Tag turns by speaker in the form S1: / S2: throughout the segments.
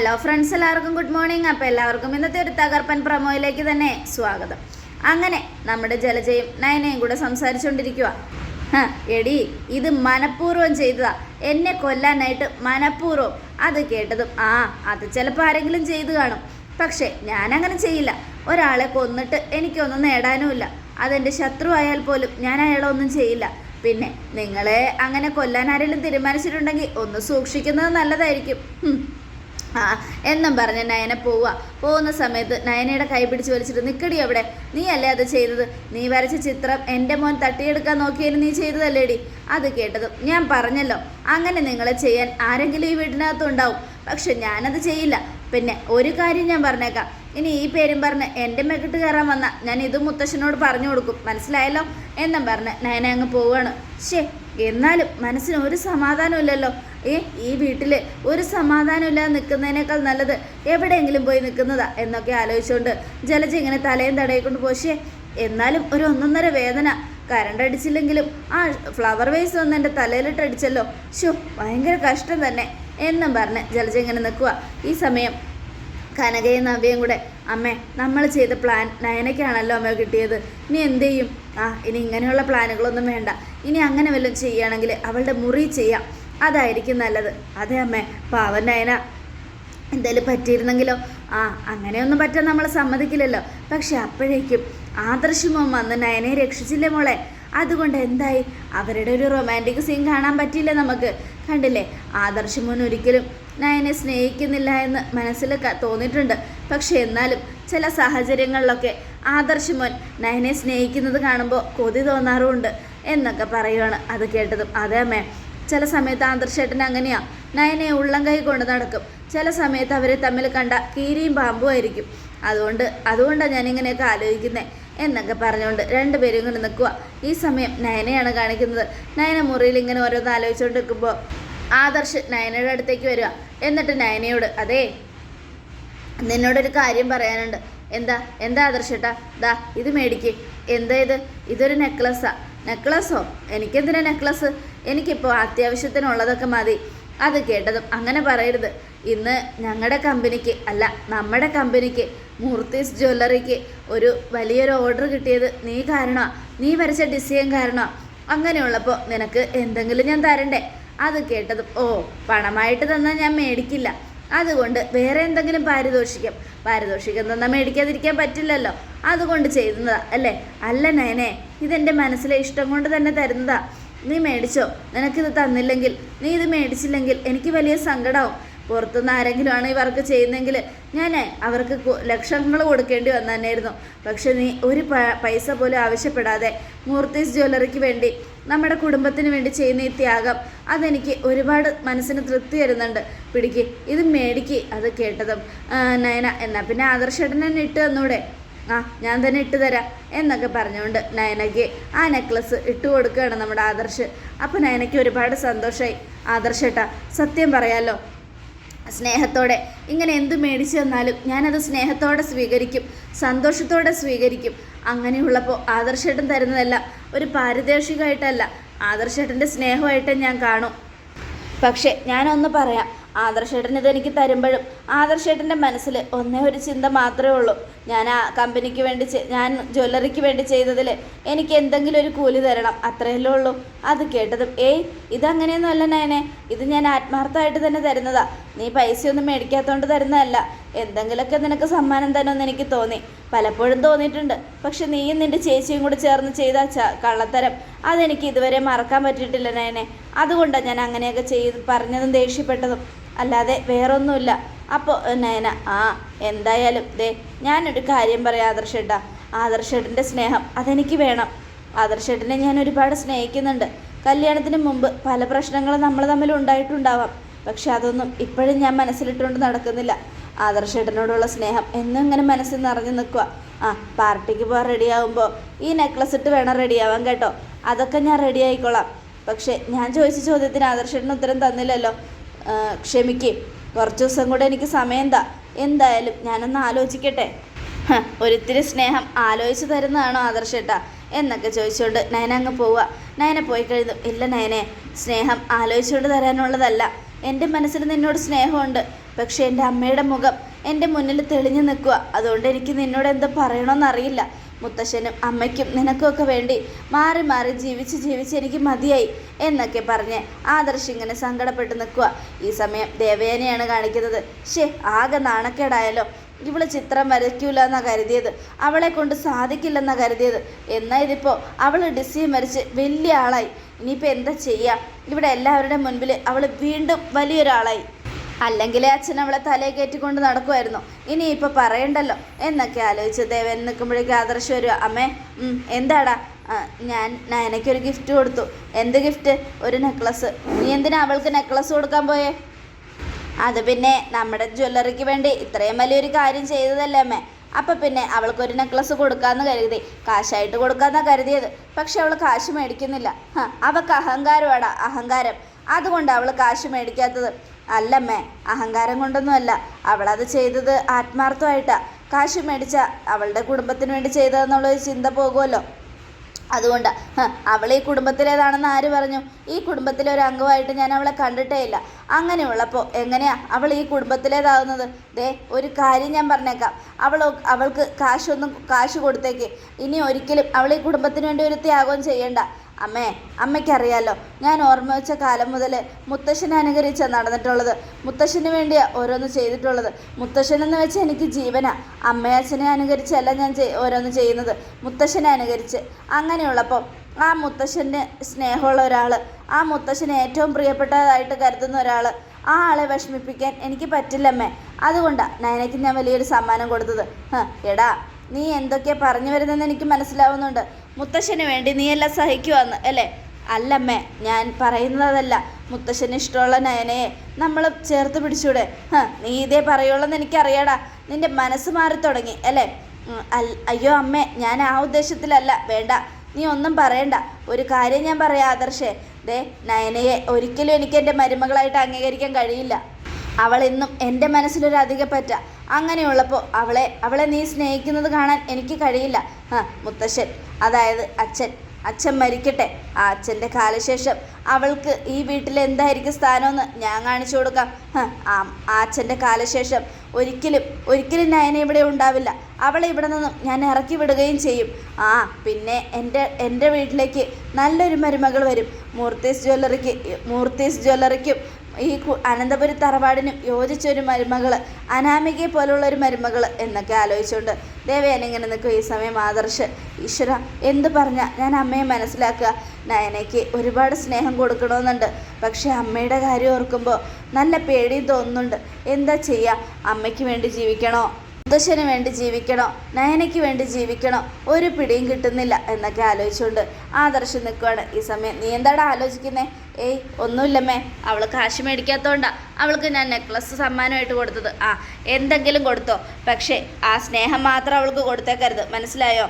S1: Hello friends എല്ലാവർക്കും good morning അപ്പോൾ എല്ലാവർക്കും ഇന്നത്തെ ഒരു തകർപ്പൻ പ്രമോയിലേക്ക് തന്നെ സ്വാഗതം. അങ്ങനെ നമ്മുടെ ജലജയും നയനയും കൂടെ സംസാരിച്ചുകൊണ്ടിരിക്കുക എടി ഇത് മനഃപൂർവം ചെയ്തതാ. എന്നെ കൊല്ലാനായിട്ട് മനഃപൂർവം അത് കേട്ടതും ആ അത് ചിലപ്പോൾ ആരെങ്കിലും ചെയ്തു കാണും. പക്ഷേ ഞാനങ്ങനെ ചെയ്യില്ല. ഒരാളെ കൊന്നിട്ട് എനിക്കൊന്നും നേടാനുമില്ല. അതെന്റെ ശത്രു ആയാൽ പോലും ഞാൻ അയാളൊന്നും ചെയ്യില്ല. പിന്നെ നിങ്ങളെ അങ്ങനെ കൊല്ലാൻ ആരെങ്കിലും തീരുമാനിച്ചിട്ടുണ്ടെങ്കിൽ ഒന്ന് സൂക്ഷിക്കുന്നത് നല്ലതായിരിക്കും. ആ എന്നും പറഞ്ഞ് നയന പോവുക. പോകുന്ന സമയത്ത് നയനയുടെ കൈ പിടിച്ച് വലിച്ചിട്ട് നിൽക്കടി അവിടെ. നീ അല്ലേ അത് ചെയ്തത്? നീ വരച്ച ചിത്രം എന്റെ മോൻ തട്ടിയെടുക്കാൻ നോക്കിയതിന് നീ ചെയ്തതല്ലേടി? അത് കേട്ടതും ഞാൻ പറഞ്ഞല്ലോ അങ്ങനെ നിങ്ങളെ ചെയ്യാൻ ആരെങ്കിലും ഈ വീടിനകത്തുണ്ടാവും പക്ഷെ ഞാനത് ചെയ്യില്ല. പിന്നെ ഒരു കാര്യം ഞാൻ പറഞ്ഞേക്കാം. ഇനി ഈ പേരും പറഞ്ഞ് എന്റെ മെക്കിട്ട് കയറാൻ വന്ന ഞാൻ ഇത് മുത്തശ്ശനോട് പറഞ്ഞു കൊടുക്കും. മനസ്സിലായല്ലോ? എന്നും പറഞ്ഞ് നയന അങ്ങ് പോവുകയാണ് ശേ എന്നാലും മനസ്സിന് ഒരു സമാധാനമില്ലല്ലോ ഏ ഈ വീട്ടിൽ ഒരു സമാധാനമില്ലാതെ നിൽക്കുന്നതിനേക്കാൾ നല്ലത് എവിടെയെങ്കിലും പോയി നിൽക്കുന്നതാ എന്നൊക്കെ ആലോചിച്ചുകൊണ്ട് ജലജ ഇങ്ങനെ തലയും തടയിക്കൊണ്ട് പോശേ എന്നാലും ഒരു ഒന്നൊന്നര വേദന. കരണ്ട് അടിച്ചില്ലെങ്കിലും ആ ഫ്ലവർ വേസ് വന്ന് എന്റെ തലയിലിട്ട് അടിച്ചല്ലോ. ഷോ ഭയങ്കര കഷ്ടം തന്നെ എന്നും പറഞ്ഞ് ജലജ ഇങ്ങനെ നിൽക്കുക ഈ സമയം കനകയും നവ്യയും കൂടെ അമ്മേ നമ്മൾ ചെയ്ത പ്ലാൻ നയനയ്ക്കാണല്ലോ അമ്മ കിട്ടിയത്. ഇനി എന്ത് ചെയ്യും? ആ ഇനി ഇങ്ങനെയുള്ള പ്ലാനുകളൊന്നും വേണ്ട. ഇനി അങ്ങനെ വല്ലതും ചെയ്യുകയാണെങ്കിൽ അവളുടെ മുറി ചെയ്യാം. അതായിരിക്കും നല്ലത്. അതെ അമ്മേ പാവൻ നയന. എന്തായാലും പറ്റിയിരുന്നെങ്കിലോ? ആ അങ്ങനെയൊന്നും പറ്റാൻ നമ്മൾ സമ്മതിക്കില്ലല്ലോ. പക്ഷെ അപ്പോഴേക്കും ആദർശമോ വന്ന് നയനെ രക്ഷിച്ചില്ലേ മോളെ? അതുകൊണ്ട് എന്തായി? അവരുടെ ഒരു റൊമാന്റിക് സീൻ കാണാൻ പറ്റിയില്ല നമുക്ക്? കണ്ടില്ലേ? ആദർശമോൻ ഒരിക്കലും നയനെ സ്നേഹിക്കുന്നില്ല എന്ന് മനസ്സിൽ തോന്നിയിട്ടുണ്ട്. പക്ഷെ എന്നാലും ചില സാഹചര്യങ്ങളിലൊക്കെ ആദർശമോൻ നയനെ സ്നേഹിക്കുന്നത് കാണുമ്പോൾ കൊതി തോന്നാറുമുണ്ട് എന്നൊക്കെ പറയുവാണ് അത് കേട്ടതും. അതേ അമ്മേ ചില സമയത്ത് ആദർശേട്ടൻ അങ്ങനെയാ. നയനെ ഉള്ളം കൈ കൊണ്ട് നടക്കും. ചില സമയത്ത് അവരെ തമ്മിൽ കണ്ട കീരിയും പാമ്പും ആയിരിക്കും. അതുകൊണ്ട് അതുകൊണ്ടാണ് ഞാനിങ്ങനെയൊക്കെ ആലോചിക്കുന്നത് എന്നൊക്കെ പറഞ്ഞുകൊണ്ട് രണ്ടുപേരും ഇങ്ങനെ നിൽക്കുക ഈ സമയം നയനയാണ് കാണിക്കുന്നത്. നയന മുറിയിൽ ഇങ്ങനെ ഓരോന്ന് ആലോചിച്ചുകൊണ്ട് നിൽക്കുമ്പോൾ ആദർശ് നയനയുടെ അടുത്തേക്ക് വരിക. എന്നിട്ട് നയനയോട് അതേ നിന്നോടൊരു കാര്യം പറയാനുണ്ട്. എന്താ എന്താ ആദർശേട്ടാ? ദാ ഇത് മേടിക്ക്. എന്താ ഇത്? ഇതൊരു നെക്ലസ്സാ നെക്ലസ്സോ എനിക്കെന്തിനാ നെക്ലസ്? എനിക്കിപ്പോൾ അത്യാവശ്യത്തിനുള്ളതൊക്കെ മതി. അത് കേട്ടതും അങ്ങനെ പറയരുത്. ഇന്ന് ഞങ്ങളുടെ കമ്പനിക്ക് അല്ല നമ്മുടെ കമ്പനിക്ക് മൂർത്തീസ് ജ്വല്ലറിക്ക് ഒരു വലിയൊരു ഓർഡർ കിട്ടിയത് നീ കാരണമാണ് നീ വരച്ച ഡിസൈൻ കാരണമാണ് അങ്ങനെയുള്ളപ്പോൾ നിനക്ക് എന്തെങ്കിലും ഞാൻ തരണ്ടേ? അത് കേട്ടതും ഓ പണമായിട്ട് തന്നാൽ ഞാൻ മേടിക്കില്ല. അതുകൊണ്ട് വേറെ എന്തെങ്കിലും പാരിതോഷികം. പാരിതോഷികം തന്നാൽ മേടിക്കാതിരിക്കാൻ പറ്റില്ലല്ലോ. അതുകൊണ്ട് ചെയ്യുന്നതാ അല്ലേ? അല്ല നയനെ ഇതെന്റെ മനസ്സിലെ ഇഷ്ടം കൊണ്ട് തന്നെ തരുന്നതാ. നീ മേടിച്ചോ? നിനക്കിത് തന്നില്ലെങ്കിൽ നീ ഇത് മേടിച്ചില്ലെങ്കിൽ എനിക്ക് വലിയ സങ്കടമാവും പുറത്തുനിന്ന് ആരെങ്കിലും ആണ് ഇവർക്ക് ചെയ്യുന്നെങ്കിൽ ഞാൻ അവർക്ക് ലക്ഷങ്ങൾ കൊടുക്കേണ്ടി വന്നായിരുന്നു പക്ഷെ നീ ഒരു പൈസ പോലും ആവശ്യപ്പെടാതെ മൂർത്തീസ് ജ്വല്ലറിക്ക് വേണ്ടി നമ്മുടെ കുടുംബത്തിന് വേണ്ടി ചെയ്യുന്ന ഈ ത്യാഗം അതെനിക്ക് ഒരുപാട് മനസ്സിന് തൃപ്തി തരുന്നുണ്ട്. പിടിക്ക് ഇത് മേടിക്ക് അത് കേട്ടതും. നയന എന്നാൽ പിന്നെ ആദർശേട്ടൻ ഇട്ട് തന്നൂടെ? ആ ഞാൻ തന്നെ ഇട്ട് തരാം എന്നൊക്കെ പറഞ്ഞുകൊണ്ട് നയനയ്ക്ക് ആ നെക്ലസ് ഇട്ട് കൊടുക്കുകയാണ് നമ്മുടെ ആദർശ്. അപ്പോൾ നയനയ്ക്ക് ഒരുപാട് സന്തോഷമായി ആദർശേട്ടാ സത്യം പറയാലോ സ്നേഹത്തോടെ ഇങ്ങനെ എന്ത് മേടിച്ചു തന്നാലും ഞാനത് സ്നേഹത്തോടെ സ്വീകരിക്കും സന്തോഷത്തോടെ സ്വീകരിക്കും. അങ്ങനെയുള്ളപ്പോൾ ആദർശേട്ടൻ തരുന്നതല്ല ഒരു പാരിതോഷികമായിട്ടല്ല ആദർശേട്ടന്റെ സ്നേഹമായിട്ട് ഞാൻ കാണും. പക്ഷേ ഞാനൊന്ന് പറയാം ആദർശേട്ടൻ ഇതെനിക്ക് തരുമ്പോഴും ആദർശേട്ടന്റെ മനസ്സിൽ ഒന്നേ ഒരു ചിന്ത മാത്രമേ ഉള്ളൂ. ഞാൻ ആ കമ്പനിക്ക് വേണ്ടി ഞാൻ ജ്വല്ലറിക്ക് വേണ്ടി ചെയ്തതിൽ എനിക്ക് എന്തെങ്കിലും ഒരു കൂലി തരണം അത്രയല്ലേ ഉള്ളൂ. അത് കേട്ടതും ഏയ് ഇതങ്ങനെയൊന്നും അല്ല നയനെ ഇത് ഞാൻ ആത്മാർത്ഥമായിട്ട് തന്നെ തരുന്നതാ. നീ പൈസയൊന്നും മേടിക്കാത്തതുകൊണ്ട് തരുന്നതല്ല. എന്തെങ്കിലുമൊക്കെ നിനക്ക് സമ്മാനം തരുമെന്ന് എനിക്ക് തോന്നി. പലപ്പോഴും തോന്നിയിട്ടുണ്ട്. പക്ഷെ നീയും നിന്റെ ചേച്ചിയും കൂടി ചേർന്ന് ചെയ്ത ച കള്ളത്തരം അതെനിക്ക് ഇതുവരെ മറക്കാൻ പറ്റിയിട്ടില്ല നയനെ. അതുകൊണ്ടാണ് ഞാൻ അങ്ങനെയൊക്കെ ചെയ്ത് പറഞ്ഞതും ദേഷ്യപ്പെട്ടതും. അല്ലാതെ വേറൊന്നുമില്ല. അപ്പോൾ നയന ആ എന്തായാലും ദേ ഞാനൊരു കാര്യം പറയാം ആദർശേട്ടാ. ആദർശേട്ടന്റെ സ്നേഹം അതെനിക്ക് വേണം. ആദർശേട്ടനെ ഞാൻ ഒരുപാട് സ്നേഹിക്കുന്നുണ്ട്. കല്യാണത്തിന് മുമ്പ് പല പ്രശ്നങ്ങളും നമ്മൾ തമ്മിൽ ഉണ്ടായിട്ടുണ്ടാവാം. പക്ഷെ അതൊന്നും ഇപ്പോഴും ഞാൻ മനസ്സിലിട്ടുകൊണ്ട് നടക്കുന്നില്ല. ആദർശേട്ടനോടുള്ള സ്നേഹം എന്നും ഇങ്ങനെ മനസ്സിൽ നിറഞ്ഞു നിൽക്കുക. ആ പാർട്ടിക്ക് പോകാൻ റെഡിയാവുമ്പോൾ ഈ നെക്ലസ് ഇട്ട് വേണം റെഡിയാവാൻ കേട്ടോ. അതൊക്കെ ഞാൻ റെഡി ആയിക്കോളാം. പക്ഷേ ഞാൻ ചോദിച്ച ചോദ്യത്തിന് ആദർശേട്ടൻ ഉത്തരം തന്നില്ലല്ലോ. ക്ഷമിക്ക്. കുറച്ച് ദിവസം കൂടെ എനിക്ക് സമയം എന്താ എന്തായാലും ഞാനൊന്ന് ആലോചിക്കട്ടെ. ഒരിത്തിരി സ്നേഹം ആലോചിച്ച് തരുന്നതാണോ ആദർശേട്ടാ? എന്നൊക്കെ ചോദിച്ചുകൊണ്ട് നയന അങ്ങ് പോവുക നയന പോയി കഴിഞ്ഞു. ഇല്ല നയനെ സ്നേഹം ആലോചിച്ചുകൊണ്ട് തരാനുള്ളതല്ല. എന്റെ മനസ്സിൽ നിന്നോട് സ്നേഹമുണ്ട്. പക്ഷേ എന്റെ അമ്മയുടെ മുഖം എന്റെ മുന്നിൽ തെളിഞ്ഞു നിൽക്കുക അതുകൊണ്ട് എനിക്ക് നിന്നോട് എന്താ പറയണമെന്നറിയില്ല മുത്തശ്ശനും അമ്മയ്ക്കും നിനക്കുമൊക്കെ വേണ്ടി മാറി മാറി ജീവിച്ച് ജീവിച്ച് എനിക്ക് മതിയായി എന്നൊക്കെ പറഞ്ഞ് ആദർശ് ഇങ്ങനെ സങ്കടപ്പെട്ട് നിൽക്കുക ഈ സമയം ദേവേനെയാണ് കാണിക്കുന്നത്. ഷേ ആകെ നാണക്കേടായാലോ ഇവൾ ചിത്രം വരയ്ക്കൂല എന്നാ കരുതിയത്. അവളെ കൊണ്ട് സാധിക്കില്ലെന്നാ കരുതിയത്. എന്നാൽ ഇതിപ്പോൾ അവൾ ഡിസൈൻ വരച്ച് വലിയ ആളായി. ഇനിയിപ്പോൾ എന്താ ചെയ്യാ? ഇവിടെ എല്ലാവരുടെ മുൻപിൽ അവൾ വീണ്ടും വലിയൊരാളായി. അല്ലെങ്കിൽ അച്ഛൻ അവളെ തലയെ കയറ്റിക്കൊണ്ട് നടക്കുമായിരുന്നു ഇനിയിപ്പോൾ പറയണ്ടല്ലോ. എന്നൊക്കെ ആലോചിച്ച് ദേവൻ നിൽക്കുമ്പോഴേക്കും ആദർശം വരിക. അമ്മേ എന്താടാ? ഞാൻ നയനയ്ക്കൊരു ഗിഫ്റ്റ് കൊടുത്തു. എന്ത് ഗിഫ്റ്റ് ഒരു നെക്ലസ് നീ എന്തിനാ അവൾക്ക് നെക്ലസ് കൊടുക്കാൻ പോയേ? അത് പിന്നെ നമ്മുടെ ജ്വല്ലറിക്ക് വേണ്ടി ഇത്രയും വലിയൊരു കാര്യം ചെയ്തതല്ലേ അമ്മേ. അപ്പം പിന്നെ അവൾക്കൊരു നെക്ലസ് കൊടുക്കാമെന്ന് കരുതി. കാശായിട്ട് കൊടുക്കാമെന്നാണ് കരുതിയത്. പക്ഷെ അവൾ കാശ് മേടിക്കുന്നില്ല. അവൾക്ക് അഹങ്കാരമാടാ അഹങ്കാരം. അതുകൊണ്ട് അവൾ കാശ് മേടിക്കാത്തത്. അല്ലമ്മേ അഹങ്കാരം കൊണ്ടൊന്നുമല്ല. അവളത് ചെയ്തത് ആത്മാർത്ഥമായിട്ടാ. കാശ് മേടിച്ച അവളുടെ കുടുംബത്തിന് വേണ്ടി ചെയ്തതെന്നുള്ളൊരു ചിന്ത പോകുമല്ലോ. അതുകൊണ്ട് അവൾ ഈ കുടുംബത്തിലേതാണെന്ന് ആര് പറഞ്ഞു? ഈ കുടുംബത്തിലെ ഒരു അംഗമായിട്ട് ഞാൻ അവളെ കണ്ടിട്ടേ ഇല്ല. അങ്ങനെയുള്ളപ്പോൾ എങ്ങനെയാ അവൾ ഈ കുടുംബത്തിലേതാവുന്നത്? ദേ ഒരു കാര്യം ഞാൻ പറഞ്ഞേക്കാം. അവൾ അവൾക്ക് കാശൊന്നും കാശ് കൊടുത്തേക്ക്. ഇനി ഒരിക്കലും അവൾ ഈ കുടുംബത്തിന് വേണ്ടി ഒരു ത്യാഗവും ചെയ്യണ്ട. അമ്മേ അമ്മയ്ക്കറിയാലോ ഞാൻ ഓർമ്മ വെച്ച കാലം മുതൽ മുത്തശ്ശനെ അനുകരിച്ച നടന്നിട്ടുള്ളത്. മുത്തശ്ശന് വേണ്ടിയാണ് ഓരോന്ന് ചെയ്തിട്ടുള്ളത്. മുത്തശ്ശൻ എന്ന് വെച്ചാൽ എനിക്ക് ജീവനാ. അമ്മയച്ഛനെ അനുകരിച്ചല്ല ഞാൻ ഓരോന്ന് ചെയ്യുന്നത്. മുത്തശ്ശനെ അനുകരിച്ച്. അങ്ങനെയുള്ളപ്പോൾ ആ മുത്തശ്ശന് സ്നേഹമുള്ള ഒരാൾ ആ മുത്തശ്ശന് ഏറ്റവും പ്രിയപ്പെട്ടതായിട്ട് കരുതുന്ന ഒരാൾ ആ ആളെ വിഷമിപ്പിക്കാൻ എനിക്ക് പറ്റില്ലമ്മേ. അതുകൊണ്ടാണ് നയനയ്ക്ക് ഞാൻ വലിയൊരു സമ്മാനം കൊടുത്തത്. എടാ നീ എന്തൊക്കെയാ പറഞ്ഞു വരുന്നതെന്ന് എനിക്ക് മനസ്സിലാവുന്നുണ്ട്. മുത്തശ്ശന് വേണ്ടി നീയെല്ലാം സഹിക്കുവാന്ന് അല്ലേ? അല്ലമ്മേ ഞാൻ പറയുന്നതല്ല. മുത്തശ്ശന് ഇഷ്ടമുള്ള നയനയെ നമ്മൾ ചേർത്ത് പിടിച്ചൂടെ? നീ ഇതേ പറയുള്ളെന്ന് എനിക്കറിയാടാ. നിന്റെ മനസ്സ് മാറി തുടങ്ങി അല്ലേ? അയ്യോ അമ്മേ ഞാൻ ആ ഉദ്ദേശത്തിലല്ല. വേണ്ട നീ ഒന്നും പറയണ്ട. ഒരു കാര്യം ഞാൻ പറയാം ആദർശേ. ദേ നയനയെ ഒരിക്കലും എനിക്ക് എന്റെ മരുമകളായിട്ട് അംഗീകരിക്കാൻ കഴിയില്ല. അവൾ എന്റെ മനസ്സിലൊരു അധിക പറ്റ. അങ്ങനെയുള്ളപ്പോൾ അവളെ അവളെ നീ സ്നേഹിക്കുന്നത് കാണാൻ എനിക്ക് കഴിയില്ല. മുത്തശ്ശൻ. അതായത് അച്ഛൻ. അച്ഛൻ മരിക്കട്ടെ. ആ അച്ഛന്റെ കാലശേഷം അവൾക്ക് ഈ വീട്ടിൽ എന്തായിരിക്കും സ്ഥാനമെന്ന് ഞാൻ കാണിച്ചു കൊടുക്കാം. ആ ആ അച്ഛന്റെ കാലശേഷം ഒരിക്കലും ഒരിക്കലും നയന ഇവിടെ ഉണ്ടാവില്ല. അവളെ ഇവിടെ നിന്നും ഞാൻ ഇറക്കി വിടുകയും ചെയ്യും. ആ പിന്നെ എന്റെ എന്റെ വീട്ടിലേക്ക് നല്ലൊരു മരുമകൾ വരും. മൂർത്തീസ് ജ്വല്ലറിക്ക് മൂർത്തീസ് ജ്വല്ലറിക്കും ഈ അനന്തപുരി തറവാടിനും യോജിച്ച ഒരു മരുമകൾ അനാമികയെ പോലുള്ള ഒരു മരുമകൾ എന്നൊക്കെ ആലോചിച്ചുകൊണ്ട് ദേവയാനി ഇങ്ങനെ നിൽക്കും ഈ സമയം ആദർശ്. ഈശ്വര എന്ത് പറഞ്ഞാൽ ഞാൻ അമ്മയെ മനസ്സിലാക്കുക. നയനയ്ക്ക് ഒരുപാട് സ്നേഹം കൊടുക്കണമെന്നുണ്ട് പക്ഷേ അമ്മയുടെ കാര്യം ഓർക്കുമ്പോൾ നല്ല പേടിയും തോന്നുന്നുണ്ട്. എന്താ ചെയ്യുക അമ്മയ്ക്ക് വേണ്ടി ജീവിക്കണോ? മുത്തശ്ശന് വേണ്ടി ജീവിക്കണോ? നയനയ്ക്ക് വേണ്ടി ജീവിക്കണോ? ഒരു പിടിയും കിട്ടുന്നില്ല എന്നൊക്കെ ആലോചിച്ചുകൊണ്ട് ആദർശം നിൽക്കുകയാണ് ഈ സമയം. നീ എന്താണ് ആലോചിക്കുന്നേ? ഏയ് ഒന്നുമില്ലമ്മേ. അവൾ കാശ് മേടിക്കാത്തതുകൊണ്ടാ അവൾക്ക് ഞാൻ നെക്ലസ് സമ്മാനമായിട്ട് കൊടുത്തത്. ആ എന്തെങ്കിലും കൊടുത്തോ. പക്ഷേ ആ സ്നേഹം മാത്രം അവൾക്ക് കൊടുത്തേക്കരുത്. മനസ്സിലായോ?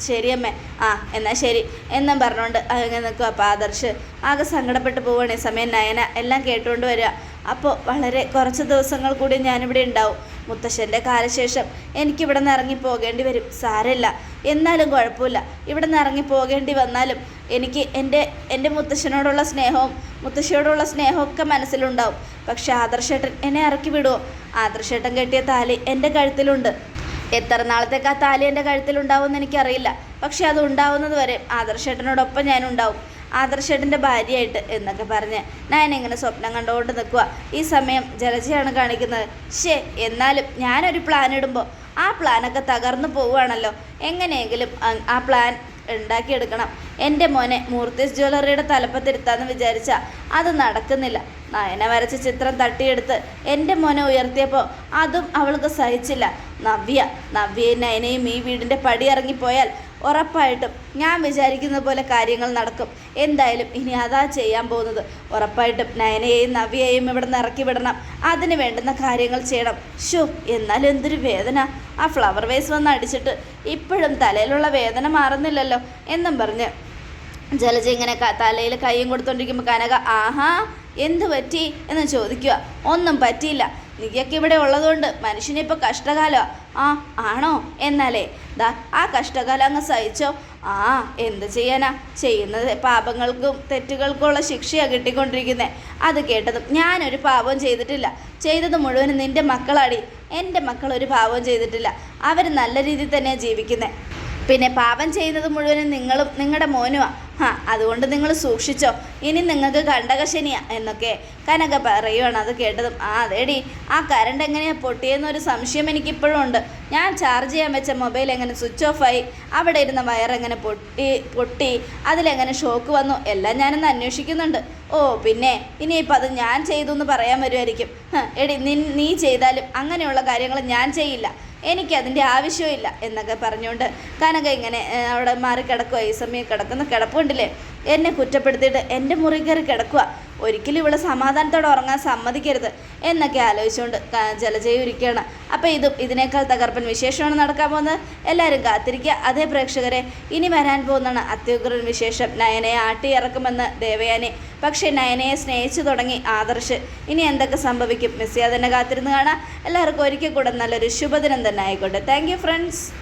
S1: ശരിയമ്മേ. ആ എന്നാ ശരി. എന്നും പറഞ്ഞുകൊണ്ട് അങ്ങനെ നിൽക്കുക അപ്പോൾ ആദർശ് ആകെ സങ്കടപ്പെട്ട് പോവുകയാണ് സമയം നയന. എല്ലാം കേട്ടുകൊണ്ട് വരിക. അപ്പോൾ വളരെ കുറച്ച് ദിവസങ്ങൾ കൂടി ഞാനിവിടെ ഉണ്ടാവും. മുത്തശ്ശന്റെ കാലശേഷം എനിക്കിവിടെ നിന്ന് ഇറങ്ങി പോകേണ്ടി വരും. സാരമില്ല. എന്നാലും കുഴപ്പമില്ല. ഇവിടെ നിന്ന് ഇറങ്ങി പോകേണ്ടി വന്നാലും എനിക്ക് എന്റെ എന്റെ മുത്തശ്ശനോടുള്ള സ്നേഹവും മുത്തശ്ശിയോടുള്ള സ്നേഹവും ഒക്കെ മനസ്സിലുണ്ടാവും. പക്ഷേ ആദർശേട്ടൻ എന്നെ ഇറക്കി വിടുമോ ആദർശേട്ടൻ കെട്ടിയ താലി എന്റെ കഴുത്തിലുണ്ട്. എത്ര നാളത്തേക്ക് ആ താലി എന്റെ കഴുത്തിലുണ്ടാവുമെന്ന് എനിക്കറിയില്ല. പക്ഷേ അത് ഉണ്ടാവുന്നത് വരെ ആദർശേട്ടനോടൊപ്പം ഞാനുണ്ടാവും. ആദർശേട്ടന്റെ ഭാര്യയായിട്ട് എന്നൊക്കെ പറഞ്ഞ് ഞാൻ ഇങ്ങനെ സ്വപ്നം കണ്ടുകൊണ്ട് നിൽക്കുക ഈ സമയം ജലജയാണ് കാണിക്കുന്നത്. ഷേ എന്നാലും ഞാനൊരു പ്ലാൻ ഇടുമ്പോൾ ആ പ്ലാനൊക്കെ തകർന്നു പോവുകയാണല്ലോ. എങ്ങനെയെങ്കിലും ആ പ്ലാൻ ഉണ്ടാക്കിയെടുക്കണം. എന്റെ മോനെ മൂർത്തിസ് ജ്വല്ലറിയുടെ തലപ്പത്തിരുത്താന്ന് വിചാരിച്ചാൽ അത് നടക്കുന്നില്ല. നയന വരച്ച ചിത്രം തട്ടിയെടുത്ത് എന്റെ മോനെ ഉയർത്തിയപ്പോൾ അതും അവൾക്ക് സഹിച്ചില്ല. നവ്യ നവ്യയും നയനയും ഈ വീടിന്റെ പടി ഇറങ്ങിപ്പോയാൽ ഉറപ്പായിട്ടും ഞാൻ വിചാരിക്കുന്ന പോലെ കാര്യങ്ങൾ നടക്കും. എന്തായാലും ഇനി അതാ ചെയ്യാൻ പോകുന്നത്. ഉറപ്പായിട്ടും നയനയെയും നവ്യയെയും ഇവിടെ നിന്ന് ഇറക്കി വിടണം. അതിന് വേണ്ടുന്ന കാര്യങ്ങൾ ചെയ്യണം. ഷോ എന്നാൽ എന്തൊരു വേദന. ആ ഫ്ലവർ വേസ് വന്ന് അടിച്ചിട്ട് ഇപ്പോഴും തലയിലുള്ള വേദന മാറുന്നില്ലല്ലോ എന്നും പറഞ്ഞ് ജലജ ഇങ്ങനെ തലയിൽ കൈയും കൊടുത്തോണ്ടിരിക്കുമ്പോൾ കനക ആഹാ എന്ത് പറ്റി എന്ന് ചോദിക്കുക. ഒന്നും പറ്റിയില്ല. നീയൊക്കെ ഇവിടെ ഉള്ളതുകൊണ്ട് മനുഷ്യനിപ്പോൾ കഷ്ടകാലമാണ് ആ ആണോ? എന്നാലേ. ദാ ആ കഷ്ടകാലം അങ്ങ് സഹിച്ചോ. ആ എന്ത് ചെയ്യാനാ? ചെയ്യുന്നത് പാപങ്ങൾക്കും തെറ്റുകൾക്കുള്ള ശിക്ഷയാണ് കിട്ടിക്കൊണ്ടിരിക്കുന്നത് അത് കേട്ടതും ഞാനൊരു പാപം ചെയ്തിട്ടില്ല. ചെയ്തത് മുഴുവനും നിന്റെ മക്കളാടി. എന്റെ മക്കൾ ഒരു ചെയ്തിട്ടില്ല. അവർ നല്ല രീതിയിൽ തന്നെയാണ് ജീവിക്കുന്നത് പിന്നെ പാപം ചെയ്യുന്നത് മുഴുവനും നിങ്ങളും നിങ്ങളുടെ മോനുമാണ് ആ അതുകൊണ്ട് നിങ്ങൾ സൂക്ഷിച്ചോ. ഇനി നിങ്ങൾക്ക് കണ്ടകശനിയാ എന്നൊക്കെ കനക പറയുവാണ് അത് കേട്ടതും. ആ അതേടി. ആ കറണ്ട് എങ്ങനെയാ പൊട്ടിയെന്നൊരു സംശയം എനിക്കിപ്പോഴും ഉണ്ട്. ഞാൻ ചാർജ് ചെയ്യാൻ വെച്ച മൊബൈൽ എങ്ങനെ സ്വിച്ച് ഓഫായി അവിടെ ഇരുന്ന വയർ എങ്ങനെ പൊട്ടി പൊട്ടി? അതിലെങ്ങനെ ഷോക്ക് വന്നു? എല്ലാം ഞാനൊന്ന് അന്വേഷിക്കുന്നുണ്ട്. ഓ പിന്നെ ഇനിയിപ്പോൾ അത് ഞാൻ ചെയ്തു എന്ന് പറയാൻ വരുമായിരിക്കും എടി നീ ചെയ്താലും അങ്ങനെയുള്ള കാര്യങ്ങൾ ഞാൻ ചെയ്യില്ല. എനിക്കതിന്റെ ആവശ്യമില്ല എന്നൊക്കെ പറഞ്ഞുകൊണ്ട് കനക ഇങ്ങനെ അവിടെ മാറി കിടക്കുക ഈ സമയം കിടക്കുന്ന കിടപ്പുണ്ടല്ലേ? എന്നെ കുറ്റപ്പെടുത്തിയിട്ട് എന്റെ മുറി കയറി കിടക്കുക ഒരിക്കലും ഇവിടെ സമാധാനത്തോടെ ഉറങ്ങാൻ സമ്മതിക്കരുത് എന്നൊക്കെ ആലോചിച്ചുകൊണ്ട് ക- ജലജയും ഇരിക്കുകയാണ്. അപ്പോൾ ഇതും ഇതിനേക്കാൾ തകർപ്പൻ വിശേഷമാണ് നടക്കാൻ പോകുന്നത്. എല്ലാവരും കാത്തിരിക്കുക. അതേ പ്രേക്ഷകരെ ഇനി വരാൻ പോകുന്നതാണ് അത്യുഗ്രൻ വിശേഷം. നയനയെ ആട്ടി ഇറക്കുമെന്ന് ദേവയാനി. പക്ഷേ നയനയെ സ്നേഹിച്ചു തുടങ്ങി ആദർശ്. ഇനി എന്തൊക്കെ സംഭവിക്കും? മിസ്സിയാ തന്നെ കാത്തിരുന്ന് കാണാം. എല്ലാവർക്കും ഒരിക്കൽ കൂടെ നല്ലൊരു ശുഭദിനം തന്നെ ആയിക്കോട്ടെ. Thank friends